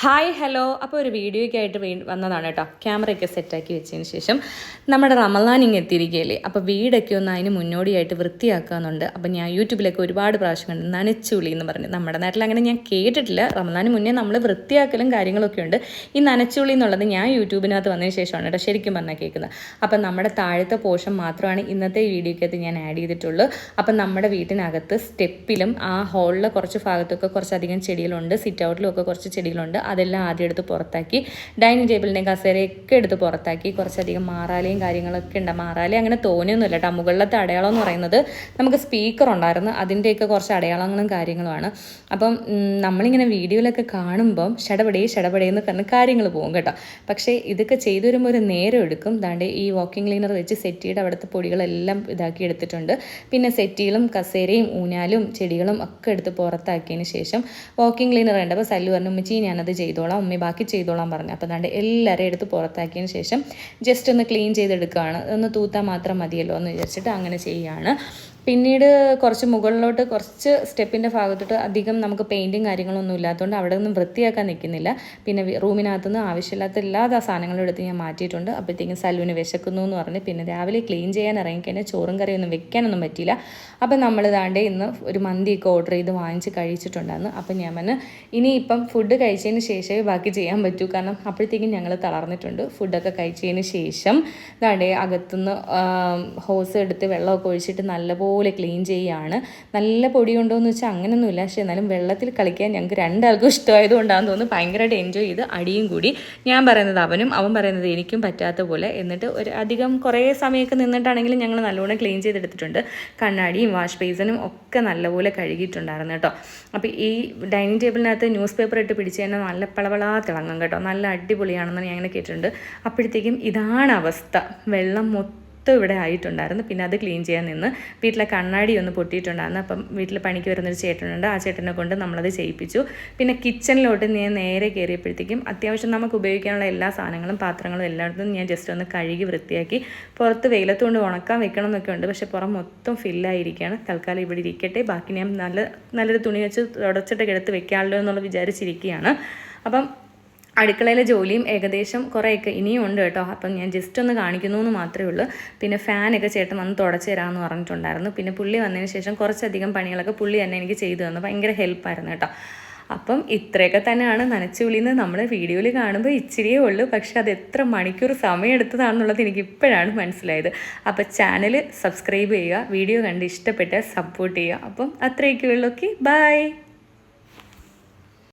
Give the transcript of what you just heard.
Hi hello അപ്പോൾ ഒരു വീഡിയോയ്ക്കായിട്ട് വീ വന്നതാണ് കേട്ടോ. ക്യാമറയൊക്കെ സെറ്റാക്കി വെച്ചതിന് ശേഷം നമ്മുടെ റമലാൻ ഇങ്ങ് എത്തിയിരിക്കുകയല്ലേ? അപ്പോൾ വീടൊക്കെ ഒന്ന് അതിന് മുന്നോടിയായിട്ട് വൃത്തിയാക്കാമെന്നുണ്ട് അപ്പോൾ ഞാൻ യൂട്യൂബിലൊക്കെ ഒരുപാട് പ്രാവശ്യം കണ്ട് നനച്ചുളി എന്ന് പറഞ്ഞ്. നമ്മുടെ നാട്ടിൽ അങ്ങനെ ഞാൻ കേട്ടിട്ടില്ല. റമലാന് മുന്നേ നമ്മൾ വൃത്തിയാക്കലും കാര്യങ്ങളൊക്കെ ഉണ്ട്. ഈ നനച്ചുളി എന്നുള്ളത് ഞാൻ യൂട്യൂബിനകത്ത് വന്നതിന് ശേഷമാണ് കേട്ടോ ശരിക്കും പറഞ്ഞാൽ കേൾക്കുന്നത്. അപ്പം നമ്മുടെ താഴത്തെ പോർഷൻ മാത്രമാണ് ഇന്നത്തെ വീഡിയോക്കകത്ത് ഞാൻ ആഡ് ചെയ്തിട്ടുള്ളൂ. അപ്പം നമ്മുടെ വീട്ടിനകത്ത് സ്റ്റെപ്പിലും ആ ഹോളിലെ കുറച്ച് ഭാഗത്തൊക്കെ കുറച്ചധികം ചെടികളുണ്ട്. സിറ്റ് ഔട്ടിലും ഒക്കെ കുറച്ച് ചെടികളുണ്ട്. അതെല്ലാം ആദ്യം എടുത്ത് പുറത്താക്കി. ഡൈനിങ് ടേബിളിന്റെയും കസേരയൊക്കെ എടുത്ത് പുറത്താക്കി. കുറച്ചധികം മാറാലയും കാര്യങ്ങളൊക്കെ ഉണ്ട്. മാറാല അങ്ങനെ തോന്നിയൊന്നുമില്ല കേട്ടോ. മുകളിലത്തെ അടയാളം എന്ന് പറയുന്നത് നമുക്ക് സ്പീക്കർ ഉണ്ടായിരുന്നു. അതിന്റെയൊക്കെ കുറച്ച് അടയാളങ്ങളും കാര്യങ്ങളുമാണ്. അപ്പം നമ്മളിങ്ങനെ വീഡിയോയിലൊക്കെ കാണുമ്പം ഷടപടേ എന്ന് പറഞ്ഞ് കാര്യങ്ങൾ പോകും കേട്ടോ. പക്ഷേ ഇതൊക്കെ ചെയ്തു വരുമ്പോൾ ഒരു നേരം എടുക്കും. ദാണ്ട് ഈ വാക്കിംഗ് ക്ലീനർ വെച്ച് സെറ്റിയുടെ അവിടുത്തെ പൊടികളെല്ലാം ഇതാക്കി എടുത്തിട്ടുണ്ട്. പിന്നെ സെറ്റികളും കസേരയും ഊഞ്ഞാലും ചെടികളും ഒക്കെ എടുത്ത് പുറത്താക്കിയതിന് ശേഷം വാക്കിംഗ് ക്ലീനർ ഉണ്ട് അപ്പോൾ സല്ലു പറഞ്ഞു ഉമ്മച്ചി ഞാനത് ചെയ്തോളാം ഉമ്മി ബാക്കി ചെയ്തോളാം പറഞ്ഞു. അപ്പോൾ അതാണ്ട് എല്ലാവരെയും എടുത്ത് പുറത്താക്കിയതിന് ശേഷം ജസ്റ്റ് ഒന്ന് ക്ലീൻ ചെയ്തെടുക്കുകയാണ് ഒന്ന് തൂത്താൽ മാത്രം മതിയല്ലോ എന്ന് വിചാരിച്ചിട്ട് അങ്ങനെ ചെയ്യുകയാണ് പിന്നീട് കുറച്ച് മുകളിലോട്ട് കുറച്ച് സ്റ്റെപ്പിന്റെ ഭാഗത്തോട്ട് അധികം നമുക്ക് പെയിന്റും കാര്യങ്ങളൊന്നും ഇല്ലാത്തതുകൊണ്ട് അവിടെ ഒന്നും വൃത്തിയാക്കാൻ നിൽക്കുന്നില്ല. പിന്നെ റൂമിനകത്തുനിന്ന് ആവശ്യമില്ലാത്ത എല്ലാ സാധനങ്ങളും എടുത്ത് ഞാൻ മാറ്റിയിട്ടുണ്ട്. അപ്പോഴത്തേക്കും സലൂന് വിശക്കുന്നു എന്ന് പറഞ്ഞ് പിന്നെ രാവിലെ ക്ലീൻ ചെയ്യാൻ ഇറങ്ങിക്കഴിഞ്ഞാൽ ചോറും കറിയൊന്നും വെക്കാനൊന്നും പറ്റിയില്ല. അപ്പം നമ്മൾ ഇതാണ്ട് ഇന്ന് ഒരു മന്തിയൊക്കെ ഓർഡർ ചെയ്ത് വാങ്ങിച്ച് കഴിച്ചിട്ടുണ്ടായിരുന്നു. അപ്പം ഞാൻ വന്ന് ഇനിയിപ്പം ഫുഡ് കഴിച്ചതിന് ശേഷമേ ബാക്കി ചെയ്യാൻ പറ്റൂ. കാരണം അപ്പോഴത്തേക്കും ഞങ്ങൾ തളർന്നിട്ടുണ്ട്. ഫുഡൊക്കെ കഴിച്ചതിന് ശേഷം ഇതാണ്ടേ അകത്തുനിന്ന് ഹോസ് എടുത്ത് വെള്ളമൊക്കെ ഒഴിച്ചിട്ട് നല്ലപോലെ ക്ലീൻ ചെയ്യുകയാണ് നല്ല പൊടി ഉണ്ടോ എന്ന് വെച്ചാൽ അങ്ങനെയൊന്നുമില്ല പക്ഷേ എന്നാലും വെള്ളത്തിൽ കളിക്കാൻ ഞങ്ങൾക്ക് രണ്ടാൾക്കും ഇഷ്ടമായതുകൊണ്ടാണെന്ന് തോന്നുന്നു. ഭയങ്കരമായിട്ട് എൻജോയ് ചെയ്ത് അടിയും കൂടി. ഞാൻ പറയുന്നത് അവനും അവൻ പറയുന്നത് എനിക്കും പറ്റാത്ത പോലെ. എന്നിട്ട് ഒരു അധികം കുറേ സമയമൊക്കെ നിന്നിട്ടാണെങ്കിലും ഞങ്ങൾ നല്ലോണം ക്ലീൻ ചെയ്തെടുത്തിട്ടുണ്ട്. കണ്ണാടിയും വാഷ് ബേസിനും ഒക്കെ നല്ലപോലെ കഴുകിയിട്ടുണ്ടായിരുന്നു കേട്ടോ. അപ്പോൾ ഈ ഡൈനിങ് ടേബിളിനകത്ത് ന്യൂസ് പേപ്പർ ഇട്ട് പിടിച്ച് തന്നെ നല്ല പളവളാ തിളങ്ങും കേട്ടോ. നല്ല അടിപൊളിയാണെന്ന് ഞാൻ ഇങ്ങനെ കേട്ടിട്ടുണ്ട്. അപ്പോഴത്തേക്കും ഇതാണ് അവസ്ഥ. വെള്ളം മൊത്തം ഇവിടെ ആയിട്ടുണ്ടായിരുന്നു. പിന്നെ അത് ക്ലീൻ ചെയ്യാൻ നിന്ന് വീട്ടിലെ കണ്ണാടി ഒന്ന് പൊട്ടിയിട്ടുണ്ടായിരുന്നു. അപ്പം വീട്ടിൽ പണിക്ക് വരുന്നൊരു ചേട്ടനുണ്ട്. ആ ചേട്ടനെ കൊണ്ട് നമ്മളത് ചെയ്യിപ്പിച്ചു. പിന്നെ കിച്ചണിലോട്ട് ഞാൻ നേരെ കയറിയപ്പോഴത്തേക്കും അത്യാവശ്യം നമുക്ക് ഉപയോഗിക്കാനുള്ള എല്ലാ സാധനങ്ങളും പാത്രങ്ങളും എല്ലായിടത്തും ഞാൻ ജസ്റ്റ് ഒന്ന് കഴുകി വൃത്തിയാക്കി. പുറത്ത് വെയിലത്തുകൊണ്ട് ഉണക്കാൻ വെക്കണം എന്നൊക്കെ ഉണ്ട്. പക്ഷേ പുറം മൊത്തം ഫില്ലായിരിക്കുകയാണ് തൽക്കാലം ഇവിടെ ഇരിക്കട്ടെ. ബാക്കി ഞാൻ നല്ല നല്ലൊരു തുണി വെച്ച് തുടച്ചിട്ടൊക്കെ എടുത്ത് വെക്കാമല്ലോ എന്നുള്ള വിചാരിച്ചിരിക്കുകയാണ്. അപ്പം അടുക്കളയിലെ ജോലിയും ഏകദേശം കുറേയൊക്കെ ഇനിയും ഉണ്ട് കേട്ടോ. അപ്പം ഞാൻ ജസ്റ്റ് ഒന്ന് കാണിക്കുന്നു എന്ന് മാത്രമേ ഉള്ളൂ. പിന്നെ ഫാനൊക്കെ ചേട്ടൻ വന്ന് തുടച്ചു തരാമെന്ന് പറഞ്ഞിട്ടുണ്ടായിരുന്നു. പിന്നെ പുള്ളി വന്നതിന് ശേഷം കുറച്ചധികം പണികളൊക്കെ പുള്ളി തന്നെ എനിക്ക് ചെയ്തു തന്നു. ഭയങ്കര ഹെൽപ്പായിരുന്നു കേട്ടോ. അപ്പം ഇത്രയൊക്കെ തന്നെയാണ് നനച്ചു വിളിന്ന് നമ്മൾ വീഡിയോയിൽ കാണുമ്പോൾ ഇച്ചിരിയേ ഉള്ളൂ. പക്ഷെ അത് എത്ര മണിക്കൂർ സമയം എടുത്തതാണെന്നുള്ളത് എനിക്ക് ഇപ്പോഴാണ് മനസ്സിലായത്. അപ്പോൾ ചാനൽ സബ്സ്ക്രൈബ് ചെയ്യുക വീഡിയോ കണ്ട് ഇഷ്ടപ്പെട്ടാൽ സപ്പോർട്ട് ചെയ്യുക. അപ്പം അത്രയൊക്കെ ഉള്ളൂ ഓക്കെ ബൈ